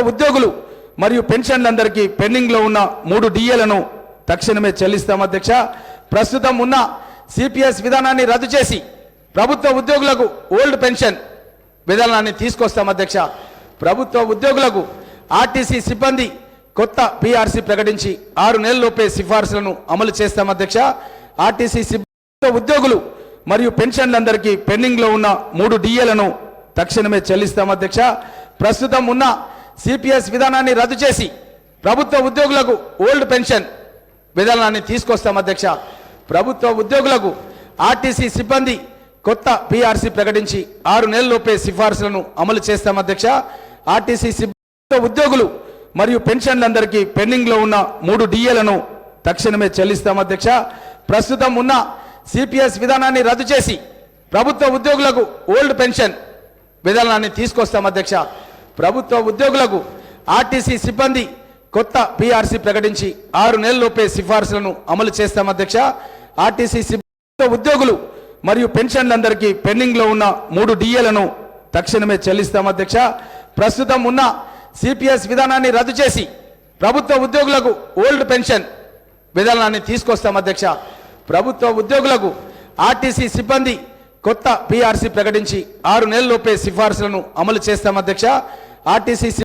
ఉద్యోగులు మరియు పెన్షన్లందరికీ పెండింగ్లో ఉన్న మూడు డిఏలను తక్షణమే చెల్లిస్తాం అధ్యక్ష. ప్రస్తుతం ఉన్న సిపిఎస్ విధానాన్ని రద్దు చేసి ప్రభుత్వ ఉద్యోగులకు ఓల్డ్ పెన్షన్ విధానాన్ని తీసుకొస్తాం అధ్యక్ష. ప్రభుత్వ ఉద్యోగులకు ఆర్టీసీ సిబ్బంది కొత్త పిఆర్సీ ప్రకటించి ఆరు నెలల్లోపే సిఫార్సులను అమలు చేస్తాం అధ్యక్ష. ఆర్టీసీ సిబ్బంది ఉద్యోగులు మరియు పెన్షన్లందరికీ పెండింగ్లో ఉన్న మూడు డిఏలను తక్షణమే చెల్లిస్తాం అధ్యక్ష. ప్రస్తుతం ఉన్న సిపిఎస్ విధానాన్ని రద్దు చేసి ప్రభుత్వ ఉద్యోగులకు ఓల్డ్ పెన్షన్ విధానాన్ని తీసుకొస్తాం అధ్యక్ష. ప్రభుత్వ ఉద్యోగులకు ఆర్టీసీ సిబ్బంది కొత్త పిఆర్సీ ప్రకటించి ఆరు నెలల్లోపే సిఫార్సులను అమలు చేస్తాం అధ్యక్ష. ఆర్టీసీ సిబ్బంది ఉద్యోగులు మరియు పెన్షన్లందరికీ పెండింగ్లో ఉన్న మూడు డిఏలను తక్షణమే చెల్లిస్తాం అధ్యక్ష. ప్రస్తుతం ఉన్న సిపిఎస్ విధానాన్ని రద్దు చేసి ప్రభుత్వ ఉద్యోగులకు ఓల్డ్ పెన్షన్ విధానాన్ని తీసుకొస్తాం అధ్యక్ష. ప్రభుత్వ ఉద్యోగులకు ఆర్టీసీ సిబ్బంది కొత్త పిఆర్సీ ప్రకటించి ఆరు నెలల్లోపే సిఫార్సులను అమలు చేస్తాం అధ్యక్ష. ఆర్టీసీ సిబ్బంది ఉద్యోగులు మరియు పెన్షన్లందరికీ పెండింగ్లో ఉన్న మూడు డిఏలను తక్షణమే చెల్లిస్తాం అధ్యక్ష. ప్రస్తుతం ఉన్న సిపిఎస్ విధానాన్ని రద్దు చేసి ప్రభుత్వ ఉద్యోగులకు ఓల్డ్ పెన్షన్ విధానాన్ని తీసుకొస్తాం అధ్యక్ష. ప్రభుత్వ ఉద్యోగులకు ఆర్టీసీ సిబ్బంది కొత్త పిఆర్సీ ప్రకటించి ఆరు నెలల్లోపే సిఫార్సులను అమలు చేస్తాం అధ్యక్ష. ఆర్టీసీ